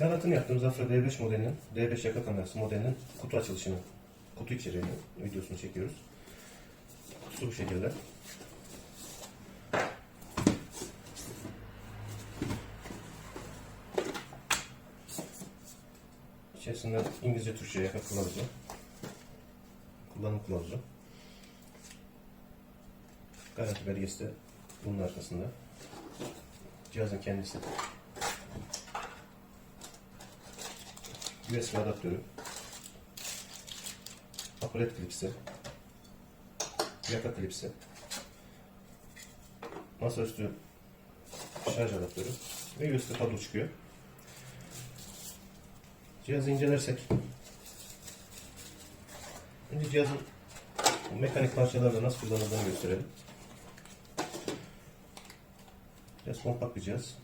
İthalatını yaptığımız Afra D5 modelinin, D5 yaka kamerası modelinin kutu açılışını, kutu içeriğini, videosunu çekiyoruz. Kutusu bu şekilde. İçerisinde İngilizce, Türkçe yaka kılavuzu, kullanım kılavuzu, garanti belgesi de bunun arkasında. Cihazın kendisi. USB adaptörü. Aparat klipsi. Yaka klipsi. Masaüstü şarj adaptörü. Ve USB kablo çıkıyor. Cihazı incelersek önce cihazın mekanik parçalarla nasıl kullanıldığını gösterelim. Biraz kompakt bir cihaz.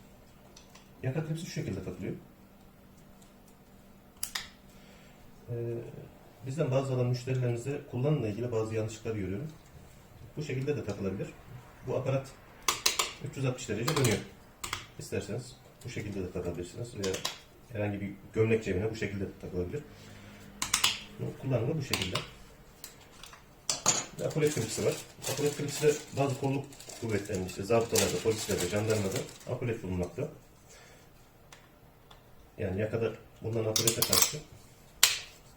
Yaka klipsi şu şekilde takılıyor. Ee, bizden bazı alan müşterilerimizde kullanımla ilgili bazı yanlışlıklar görüyorum. Bu şekilde de takılabilir. Bu aparat 360 derece dönüyor. İsterseniz bu şekilde de takabilirsiniz veya herhangi bir gömlek cebine bu şekilde de takılabilir. Kullanımı bu şekilde. Apolet klipsi var. Apolet klipsi de bazı kolluk kuvvetlerinde işte zabıtalarda, polislerde, jandarmada apolet bulunmakta. Yani yakada bundan apolete karşı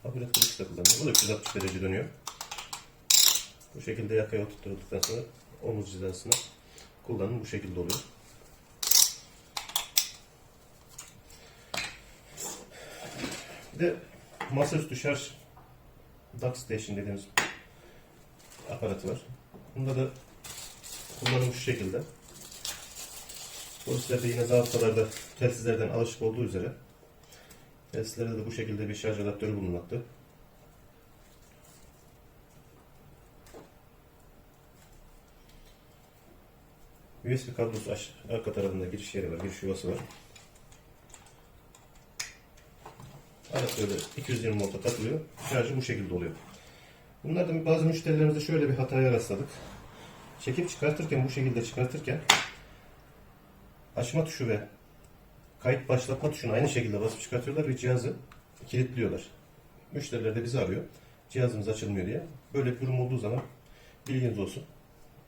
apolet klipsi de kullanılıyor. Bu da 360 derece dönüyor. Bu şekilde yakaya oturttuktan sonra omuz hizasına kullanım bu şekilde oluyor. Bir de masaüstü şarj dock station dediğimiz aparatı var. Bunda da kullanım şu şekilde. Polislerde yine zabıtalarda telsizlerden alışık olduğu üzere telsizlerde de bu şekilde bir şarj adaptörü bulunmakta. USB kablosu arka tarafında giriş yeri var, giriş yuvası var. Adaptörde 220 volta takılıyor. Şarjı bu şekilde oluyor. Bunlardan bazı müşterilerimizde şöyle bir hataya rastladık. Çekip çıkartırken bu şekilde çıkartırken açma tuşu ve kayıt başlatma tuşunu aynı şekilde basıp çıkartıyorlar ve cihazı kilitliyorlar. Müşteriler de bizi arıyor. Cihazımız açılmıyor diye. Böyle bir durum olduğu zaman bilginiz olsun.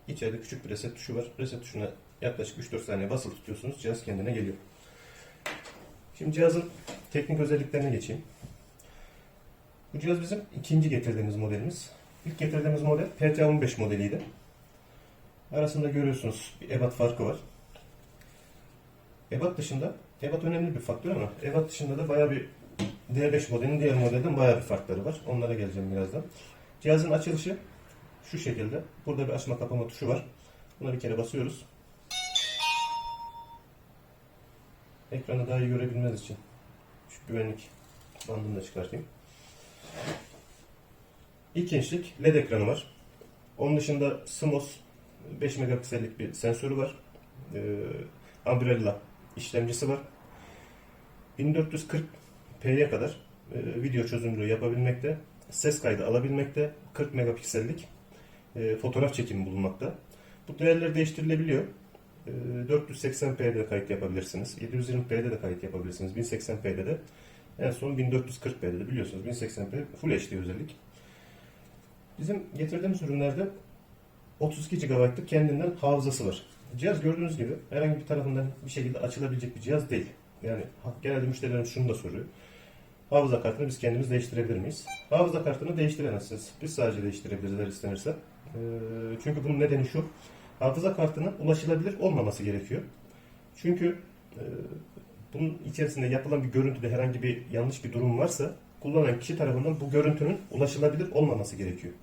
İçeride küçük bir reset tuşu var. Reset tuşuna yaklaşık 3-4 saniye basılı tutuyorsunuz. Cihaz kendine geliyor. Şimdi cihazın teknik özelliklerine geçeyim. Bu cihaz bizim ikinci getirdiğimiz modelimiz. İlk getirdiğimiz model PT15 modeliydi. Arasında görüyorsunuz bir ebat farkı var. Ebat dışında, ebat önemli bir faktör ama ebat dışında da bayağı bir D5 modelinin diğer modelden bayağı bir farkları var. Onlara geleceğim birazdan. Cihazın açılışı şu şekilde. Burada bir açma kapama tuşu var. Buna bir kere basıyoruz. Ekranı daha iyi görebilmeniz için şu güvenlik bandını da çıkartayım. İlk inçlik LED ekranı var. Onun dışında CMOS 5 megapiksellik bir sensörü var. Ee, Umbrella işlemcisi var. 1440p'ye kadar e, video çözünürlüğü yapabilmekte. Ses kaydı alabilmekte. 40 megapiksellik e, fotoğraf çekimi bulunmakta. Bu değerler değiştirilebiliyor. E, 480p'de de kayıt yapabilirsiniz. 720p'de de kayıt yapabilirsiniz. 1080p'de de. En son 1440p'de de biliyorsunuz 1080p Full HD özellik. Bizim getirdiğimiz ürünlerde 32 GB'lık kendinden hafızası var. Cihaz gördüğünüz gibi herhangi bir tarafından bir şekilde açılabilecek bir cihaz değil. Yani genelde müşterilerim şunu da soruyor. Hafıza kartını biz kendimiz değiştirebilir miyiz? Hafıza kartını değiştiremezsiniz. Biz sadece değiştirebiliriz eğer istenirse. Ee, çünkü bunun nedeni şu. Hafıza kartının ulaşılabilir olmaması gerekiyor. Çünkü e, bunun içerisinde yapılan bir görüntüde herhangi bir yanlış bir durum varsa kullanan kişi tarafından bu görüntünün ulaşılabilir olmaması gerekiyor.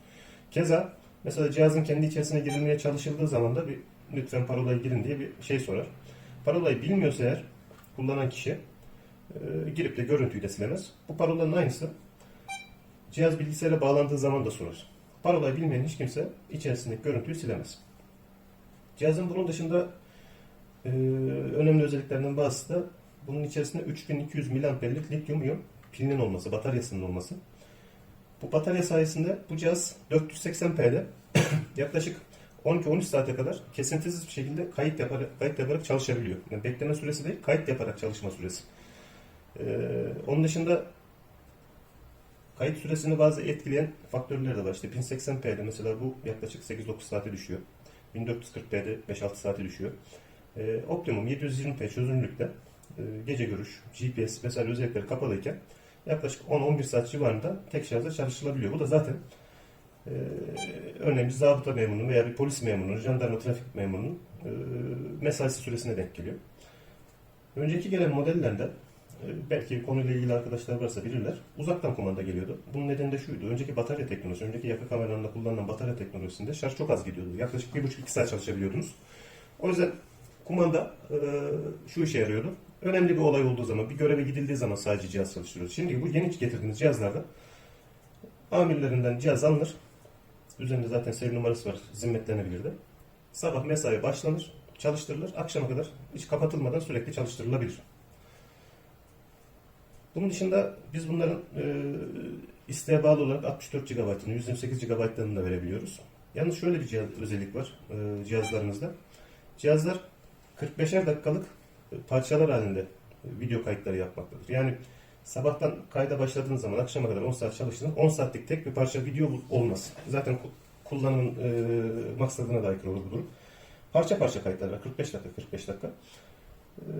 Keza mesela cihazın kendi içerisine girilmeye çalışıldığı zaman da bir lütfen parolayı girin diye bir şey sorar. Parolayı bilmiyorsa eğer kullanan kişi e, girip de görüntüyü de silemez. Bu parolanın aynısı cihaz bilgisayara bağlandığı zaman da sorar. Parolayı bilmeyen hiç kimse içerisindeki görüntüyü silemez. Cihazın bunun dışında e, önemli özelliklerinden bazısı da bunun içerisinde 3200 mAh'lik lityum iyon pilinin olması, bataryasının olması. Bu batarya sayesinde bu cihaz 480p'de yaklaşık 12-13 saate kadar kesintisiz bir şekilde kayıt yaparak, kayıt yaparak çalışabiliyor. Yani bekleme süresi değil, kayıt yaparak çalışma süresi. Ee, onun dışında kayıt süresini bazı etkileyen faktörler de var. İşte 1080p'de mesela bu yaklaşık 8-9 saate düşüyor. 1440p'de 5-6 saate düşüyor. Ee, optimum 720p çözünürlükte e, gece görüş, GPS vesaire özellikleri kapalıyken yaklaşık 10-11 saat civarında tek şarjda çalışılabiliyor. Bu da zaten e, örneğin bir zabıta memurunun veya bir polis memurunun, jandarma trafik memurunun e, mesaisi süresine denk geliyor. Önceki gelen modellerde e, belki konuyla ilgili arkadaşlar varsa bilirler. Uzaktan kumanda geliyordu. Bunun nedeni de şuydu. Önceki batarya teknolojisi, önceki yakı kameralarında kullanılan batarya teknolojisinde şarj çok az gidiyordu. Yaklaşık 1,5-2 saat çalışabiliyordunuz. O yüzden kumanda e, şu işe yarıyordu. Önemli bir olay olduğu zaman, bir göreve gidildiği zaman sadece cihaz çalıştırıyoruz. Şimdi bu yeni getirdiğimiz cihazlarda amirlerinden cihaz alınır. Üzerinde zaten seri numarası var. Zimmetlenebilir de. Sabah mesai başlanır, çalıştırılır. Akşama kadar hiç kapatılmadan sürekli çalıştırılabilir. Bunun dışında biz bunların e, isteğe bağlı olarak 64 GB'ını, 128 GB'larını da verebiliyoruz. Yalnız şöyle bir cihaz, özellik var e, cihazlarımızda. Cihazlar 45'er dakikalık e, parçalar halinde e, video kayıtları yapmaktadır. Yani sabahtan kayda başladığınız zaman akşama kadar 10 saat çalıştığınız 10 saatlik tek bir parça video olmaz. Zaten ku- kullanımın e, maksadına da aykırı olur bu durum. Parça parça kayıtlar var. 45 dakika, 45 dakika. E,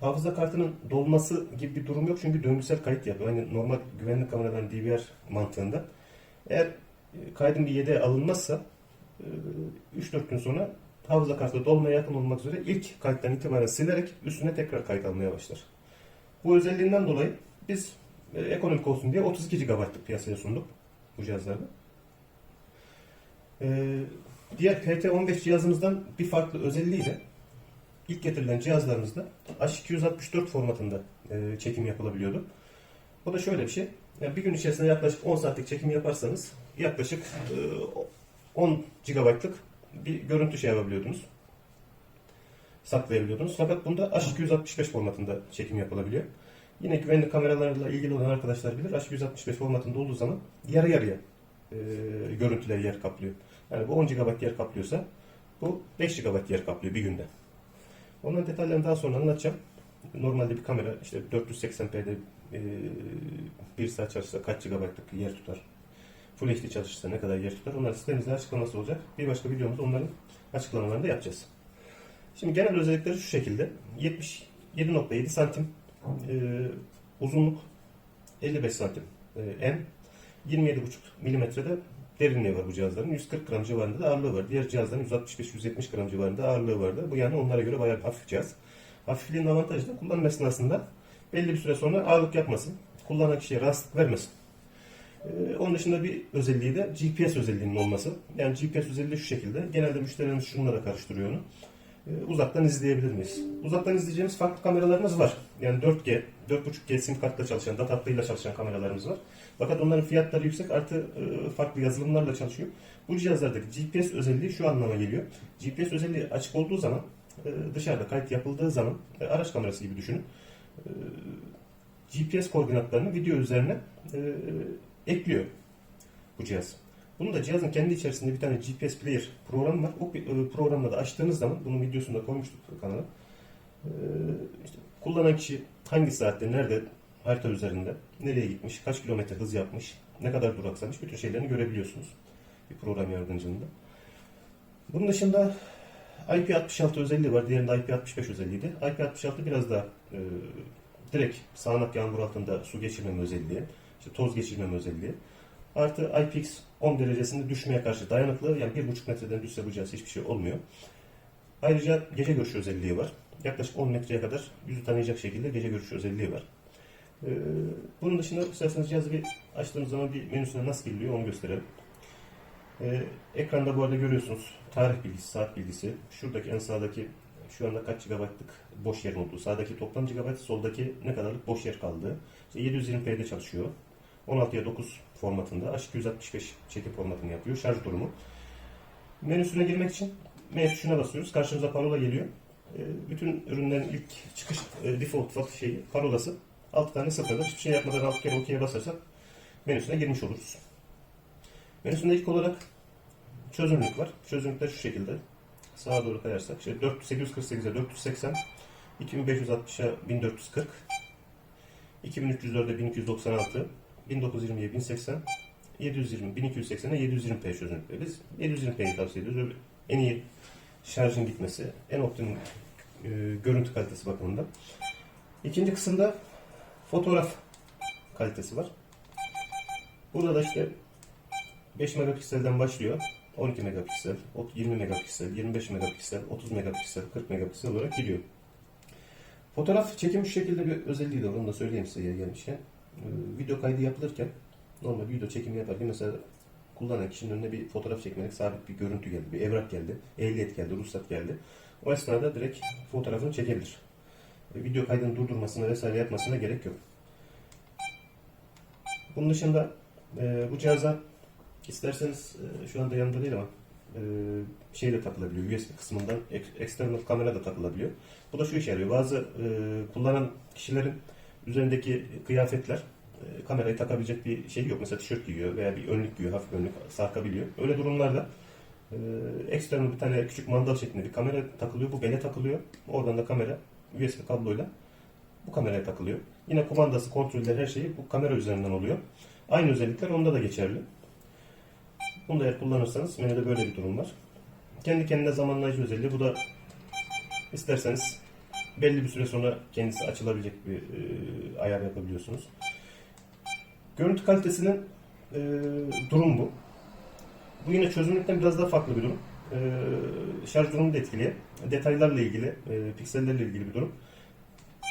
hafıza kartının dolması gibi bir durum yok çünkü döngüsel kayıt yapıyor. Hani normal güvenlik kameraların DVR mantığında. Eğer e, kaydın bir yedeğe alınmazsa e, 3-4 gün sonra hafıza kartı dolmaya yakın olmak üzere ilk kayıttan itibaren silerek üstüne tekrar kayıt almaya başlar. Bu özelliğinden dolayı biz e, ekonomik olsun diye 32 GB'lık piyasaya sunduk bu cihazlarda. E, diğer PT15 cihazımızdan bir farklı özelliği de ilk getirilen cihazlarımızda H264 formatında e, çekim yapılabiliyordu. O da şöyle bir şey. Yani bir gün içerisinde yaklaşık 10 saatlik çekim yaparsanız yaklaşık e, 10 GB'lık bir görüntü şey yapabiliyordunuz. Saklayabiliyordunuz. Fakat bunda H265 formatında çekim yapılabiliyor. Yine güvenlik kameralarla ilgili olan arkadaşlar bilir. H265 formatında olduğu zaman yarı yarıya e, görüntüler yer kaplıyor. Yani bu 10 GB yer kaplıyorsa bu 5 GB yer kaplıyor bir günde. Onların detaylarını daha sonra anlatacağım. Normalde bir kamera işte 480p'de e, bir saat çalışsa kaç GB'lık yer tutar? Full HD çalışırsa ne kadar yer tutar? Onlar sitemizde açıklaması olacak. Bir başka videomuzda onların açıklamalarını da yapacağız. Şimdi genel özellikleri şu şekilde. 77.7 santim e, uzunluk 55 santim e, en 27.5 milimetrede derinliği var bu cihazların. 140 gram civarında da ağırlığı var. Diğer cihazların 165-170 gram civarında ağırlığı vardı. Bu yani onlara göre bayağı hafif cihaz. Hafifliğin avantajı da kullanım esnasında belli bir süre sonra ağırlık yapmasın. Kullanan kişiye rahatsızlık vermesin. Ee, onun dışında bir özelliği de GPS özelliğinin olması. Yani GPS özelliği şu şekilde. Genelde müşterilerimiz şunlara karıştırıyor onu. Ee, uzaktan izleyebilir miyiz? Uzaktan izleyeceğimiz farklı kameralarımız var. Yani 4G, 4.5G sim kartla çalışan, data hattıyla çalışan kameralarımız var. Fakat onların fiyatları yüksek artı e, farklı yazılımlarla çalışıyor. Bu cihazlardaki GPS özelliği şu anlama geliyor. GPS özelliği açık olduğu zaman e, dışarıda kayıt yapıldığı zaman e, araç kamerası gibi düşünün. GPS koordinatlarını video üzerine ekliyor bu cihaz. Bunun da cihazın kendi içerisinde bir tane GPS player programı var. O e, programla da açtığınız zaman, bunun videosunu da koymuştuk kanala. E, işte kullanan kişi hangi saatte, nerede, harita üzerinde, nereye gitmiş, kaç kilometre hız yapmış, ne kadar duraksamış, bütün şeylerini görebiliyorsunuz. Bir program yardımcılığında. Bunun dışında IP66 özelliği var. Diğerinde IP65 özelliğiydi. IP66 biraz daha e, direkt sağanak yağmur altında su geçirmeme özelliği, işte toz geçirmeme özelliği. Artı IPX 10 derecesinde düşmeye karşı dayanıklı. Yani 1,5 metreden düşse bu cihaz hiçbir şey olmuyor. Ayrıca gece görüşü özelliği var. Yaklaşık 10 metreye kadar yüzü tanıyacak şekilde gece görüşü özelliği var. Ee, bunun dışında isterseniz cihazı bir açtığımız zaman bir menüsüne nasıl giriliyor onu gösterelim. Ee, ekranda bu arada görüyorsunuz tarih bilgisi, saat bilgisi. Şuradaki en sağdaki şu anda kaç GB'lık boş yerin olduğu. Sağdaki toplam GB, soldaki ne kadarlık boş yer kaldığı. İşte 720p'de çalışıyor. 16'ya 9 formatında H265 çekim formatını yapıyor. Şarj durumu. Menüsüne girmek için M tuşuna basıyoruz. Karşımıza parola geliyor. Ee, Bütün ürünlerin ilk çıkış e, default şeyi parolası 6 tane sıfırdır. Hiçbir şey yapmadan 6 kere OK'ye basarsak menüsüne girmiş oluruz. Menüsünde ilk olarak çözünürlük var. Çözünürlükler şu şekilde. Sağa doğru kayarsak işte 4 848'e 480 2560'a 1440, 2304'e 1296, 1920'ye 1080, 720, 1280'e 720p çözünürlükte. Biz 720p'yi tavsiye ediyoruz. En iyi şarjın gitmesi, en optimum e, görüntü kalitesi bakımından. İkinci kısımda fotoğraf kalitesi var. Burada da işte 5 megapikselden başlıyor. 12 megapiksel, 20 megapiksel, 25 megapiksel, 30 megapiksel, 40 megapiksel olarak gidiyor. Fotoğraf çekimi şu şekilde bir özelliği de var. Onu da söyleyeyim size gelmişken. Ee, video kaydı yapılırken normal video çekimi yaparken mesela kullanan kişinin önüne bir fotoğraf çekmelik sabit bir görüntü geldi, bir evrak geldi, ehliyet geldi, ruhsat geldi. O esnada direkt fotoğrafını çekebilir. E, Video kaydını durdurmasına vesaire yapmasına gerek yok. Bunun dışında e, bu cihaza isterseniz e, şu anda yanımda değil ama e, şey takılabiliyor. USB kısmından ek- external kamera da takılabiliyor. Bu da şu işe yarıyor. Bazı e, kullanan kişilerin üzerindeki kıyafetler e, kamerayı takabilecek bir şey yok. Mesela tişört giyiyor veya bir önlük giyiyor, hafif önlük sarkabiliyor. Öyle durumlarda e, eksternal bir tane küçük mandal şeklinde bir kamera takılıyor. Bu bele takılıyor. Oradan da kamera USB kabloyla bu kameraya takılıyor. Yine kumandası, kontroller her şeyi bu kamera üzerinden oluyor. Aynı özellikler onda da geçerli. Bunu da eğer kullanırsanız menüde böyle bir durum var. Kendi kendine zamanlayıcı özelliği. Bu da isterseniz belli bir süre sonra kendisi açılabilecek bir e, ayar yapabiliyorsunuz. Görüntü kalitesinin e, durum bu. Bu yine çözünürlükten biraz daha farklı bir durum. E, şarj durumunu da etkiliyor. Detaylarla ilgili, e, piksellerle ilgili bir durum.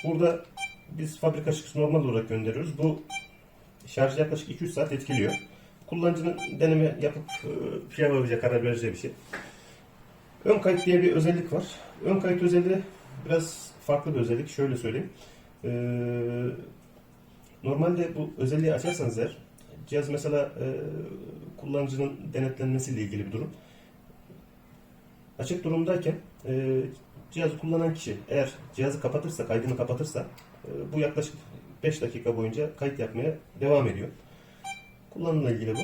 Burada biz fabrika çıkışı normal olarak gönderiyoruz. Bu şarjı yaklaşık 2-3 saat etkiliyor. Kullanıcının deneme yapıp e, fiyat vereceği, karar vereceği bir şey. Ön kayıt diye bir özellik var. Ön kayıt özelliği biraz farklı bir özellik. Şöyle söyleyeyim. Ee, normalde bu özelliği açarsanız eğer cihaz mesela e, kullanıcının denetlenmesiyle ilgili bir durum. Açık durumdayken e, cihazı kullanan kişi eğer cihazı kapatırsa, kaydını kapatırsa e, bu yaklaşık 5 dakika boyunca kayıt yapmaya devam ediyor. Kullanımla ilgili bu.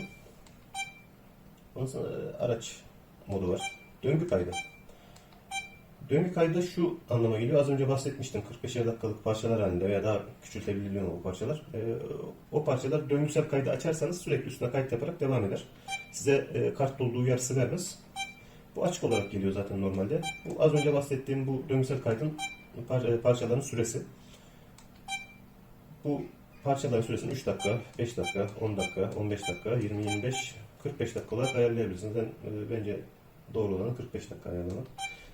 Ondan sonra e, araç modu var. Döngü kaydı. Döngü kaydı şu anlama geliyor. Az önce bahsetmiştim. 45'er dakikalık parçalar halinde veya daha küçültebiliyor o parçalar. Ee, o parçalar döngüsel kaydı açarsanız sürekli üstüne kayıt yaparak devam eder. Size e, kart dolduğu uyarısı vermez. Bu açık olarak geliyor zaten normalde. Bu az önce bahsettiğim bu döngüsel kaydın par- e, parçaların süresi. Bu parçaların süresini 3 dakika, 5 dakika, 10 dakika, 15 dakika, 20, 25, 45 dakika olarak ayarlayabilirsiniz. Ben, e, bence doğru olanı 45 dakika ayarlamak.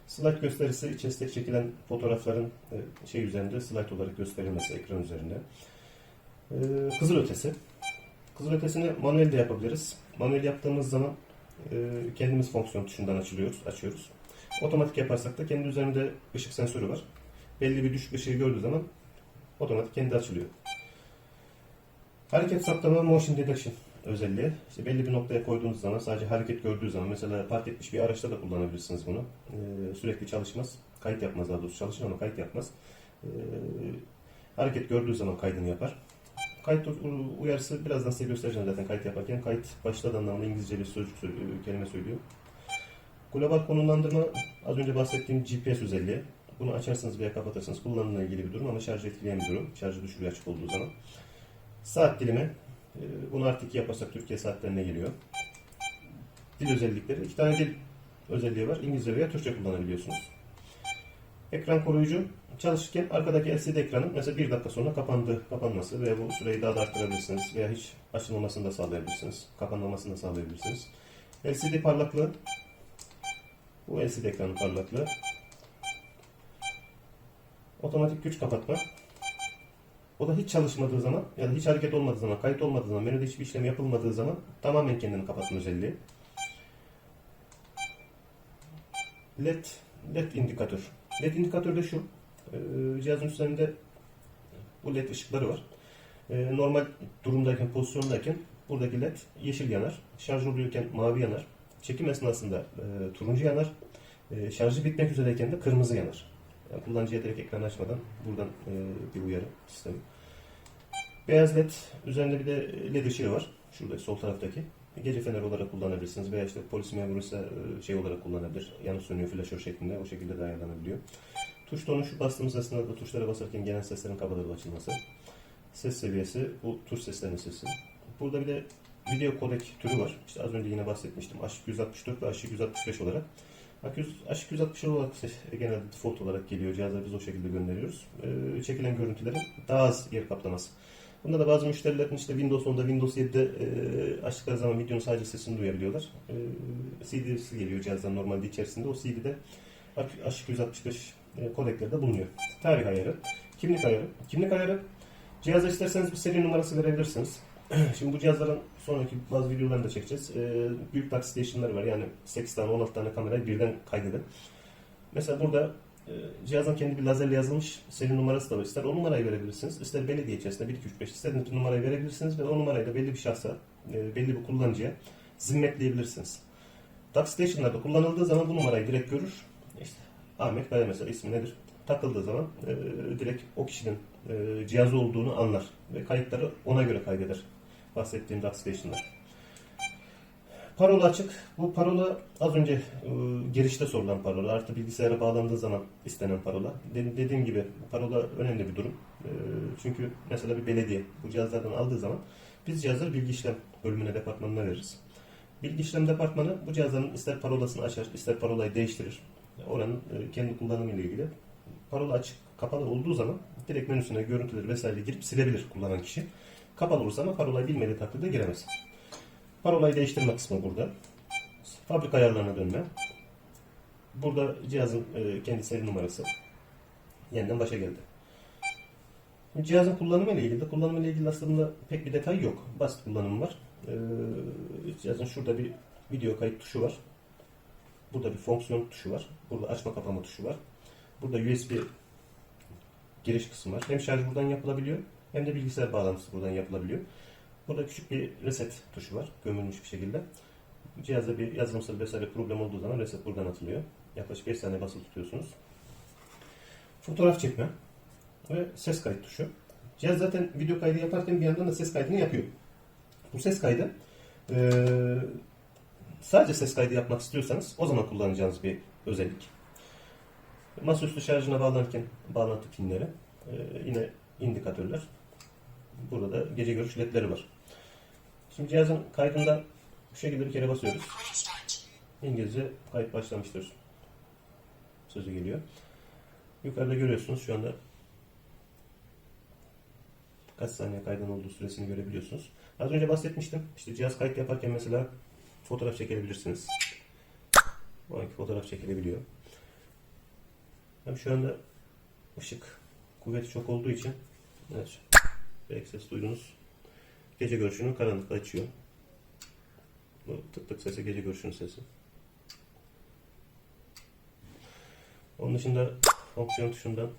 Slide gösterisi içerisinde çekilen fotoğrafların e, şey üzerinde slide olarak gösterilmesi ekran üzerinde. E, Kızıl ötesi. Kızıl ötesini manuel de yapabiliriz. Manuel yaptığımız zaman e, kendimiz fonksiyon tuşundan açılıyoruz, açıyoruz. Otomatik yaparsak da kendi üzerinde ışık sensörü var. Belli bir düşük ışığı gördüğü zaman otomatik kendi açılıyor. Hareket saptama motion detection özelliği. İşte belli bir noktaya koyduğunuz zaman sadece hareket gördüğü zaman mesela park etmiş bir araçta da kullanabilirsiniz bunu. Ee, sürekli çalışmaz. Kayıt yapmaz daha doğrusu çalışır ama kayıt yapmaz. Ee, hareket gördüğü zaman kaydını yapar. Kayıt uyarısı birazdan size göstereceğim zaten kayıt yaparken. Kayıt başladı anlamında İngilizce bir sözcük söylüyor, kelime söylüyor. Global konumlandırma az önce bahsettiğim GPS özelliği. Bunu açarsınız veya kapatırsanız kullanımla ilgili bir durum ama şarjı etkileyen bir durum. Şarjı düşürüyor açık olduğu zaman. Saat dilimi. Ee, Bunu artık yaparsak Türkiye saatlerine geliyor. Dil özellikleri. iki tane dil özelliği var. İngilizce veya Türkçe kullanabiliyorsunuz. Ekran koruyucu. Çalışırken arkadaki LCD ekranın mesela bir dakika sonra kapandı, kapanması veya bu süreyi daha da arttırabilirsiniz veya hiç açılmamasını da sağlayabilirsiniz. Kapanmamasını da sağlayabilirsiniz. LCD parlaklığı. Bu LCD ekranın parlaklığı. Otomatik güç kapatma. O da hiç çalışmadığı zaman ya da hiç hareket olmadığı zaman, kayıt olmadığı zaman, menüde hiçbir işlem yapılmadığı zaman tamamen kendini kapatma özelliği. LED, LED indikatör. LED indikatör de şu. e, Cihazın üzerinde bu LED ışıkları var. E, Normal durumdayken, pozisyondayken buradaki LED yeşil yanar. Şarj oluyorken mavi yanar. Çekim esnasında e, turuncu yanar. Şarjı bitmek üzereyken de kırmızı yanar. Yani kullanıcıya direkt ekranı açmadan buradan e, bir uyarı sistemi. Beyaz led üzerinde bir de led ışığı var. Şurada sol taraftaki. Gece feneri olarak kullanabilirsiniz veya işte polis memuru ise e, şey olarak kullanabilir. Yanıp sönüyor flaşör şeklinde o şekilde de ayarlanabiliyor. Tuş tonu şu bastığımız esnada tuşlara basarken gelen seslerin kapatılıp açılması. Ses seviyesi bu tuş seslerinin sesi. Burada bir de video kodek türü var. İşte az önce yine bahsetmiştim. H264 ve H265 olarak. H260 olarak genelde default olarak geliyor. Cihazları biz o şekilde gönderiyoruz. Ee, çekilen görüntülerin daha az yer kaplaması. Bunda da bazı müşterilerin işte Windows 10'da Windows 7'de e, açtıkları zaman videonun sadece sesini duyabiliyorlar. E, CD'si geliyor cihazdan normalde içerisinde. O CD'de H265 e, kodeklerde bulunuyor. Tarih ayarı, kimlik ayarı. Kimlik ayarı cihaza isterseniz bir seri numarası verebilirsiniz. Şimdi bu cihazların sonraki bazı videolarını da çekeceğiz. E, büyük touch station'ları var. Yani 8 tane 16 tane kamerayı birden kaydeden. Mesela burada e, cihazın kendi bir lazerle yazılmış seri numarası da var. İster o numarayı verebilirsiniz, ister belediye içerisinde 1, 2, 3, 5 istediğiniz numarayı verebilirsiniz ve o numarayı da belli bir şahsa, e, belli bir kullanıcıya zimmetleyebilirsiniz. Dark Station'larda kullanıldığı zaman bu numarayı direkt görür. İşte Ahmet Kaya mesela ismi nedir? Takıldığı zaman e, direkt o kişinin e, cihazı olduğunu anlar ve kayıtları ona göre kaydeder. Bahsettiğim Dark Station'lar. Parola açık. Bu parola az önce e, girişte sorulan parola. Artı bilgisayara bağlandığı zaman istenen parola. De- dediğim gibi parola önemli bir durum. E, çünkü mesela bir belediye bu cihazlardan aldığı zaman biz cihazları bilgi işlem bölümüne, departmanına veririz. Bilgi işlem departmanı bu cihazların ister parolasını açar, ister parolayı değiştirir. Oranın e, kendi kullanımı ile ilgili. Parola açık, kapalı olduğu zaman direkt menüsüne görüntüleri vesaire girip silebilir kullanan kişi. Kapalı olursa ama parolayı bilmediği takdirde giremez. Parolayı değiştirme kısmı burada. Fabrika ayarlarına dönme. Burada cihazın e, kendi seri numarası. Yeniden başa geldi. Cihazın kullanımı ile ilgili de kullanımı ile ilgili aslında pek bir detay yok. Basit kullanımı var. Ee, cihazın şurada bir video kayıt tuşu var. Burada bir fonksiyon tuşu var. Burada açma kapama tuşu var. Burada USB giriş kısmı var. Hem şarj buradan yapılabiliyor hem de bilgisayar bağlantısı buradan yapılabiliyor. Burada küçük bir reset tuşu var. Gömülmüş bir şekilde. Cihazda bir yazılımsal vesaire problem olduğu zaman reset buradan atılıyor. Yaklaşık 5 saniye basılı tutuyorsunuz. Fotoğraf çekme ve ses kayıt tuşu. Cihaz zaten video kaydı yaparken bir yandan da ses kaydını yapıyor. Bu ses kaydı eee, sadece ses kaydı yapmak istiyorsanız o zaman kullanacağınız bir özellik. Masaüstü şarjına bağlanırken bağlantı pinleri, eee, yine indikatörler. Burada da gece görüş ledleri var. Şimdi cihazın kaydında bu şekilde bir kere basıyoruz. İngilizce kayıt başlamıştır. Sözü geliyor. Yukarıda görüyorsunuz şu anda kaç saniye kaydın olduğu süresini görebiliyorsunuz. Az önce bahsetmiştim. İşte cihaz kayıt yaparken mesela fotoğraf çekebilirsiniz. Bu anki fotoğraf çekilebiliyor. Hem şu anda ışık kuvveti çok olduğu için evet, belki ses duydunuz. Gece görüşünü karanlıkta açıyor. Bu tık tık sesi gece görüşünün sesi. Onun dışında fonksiyon tuşundan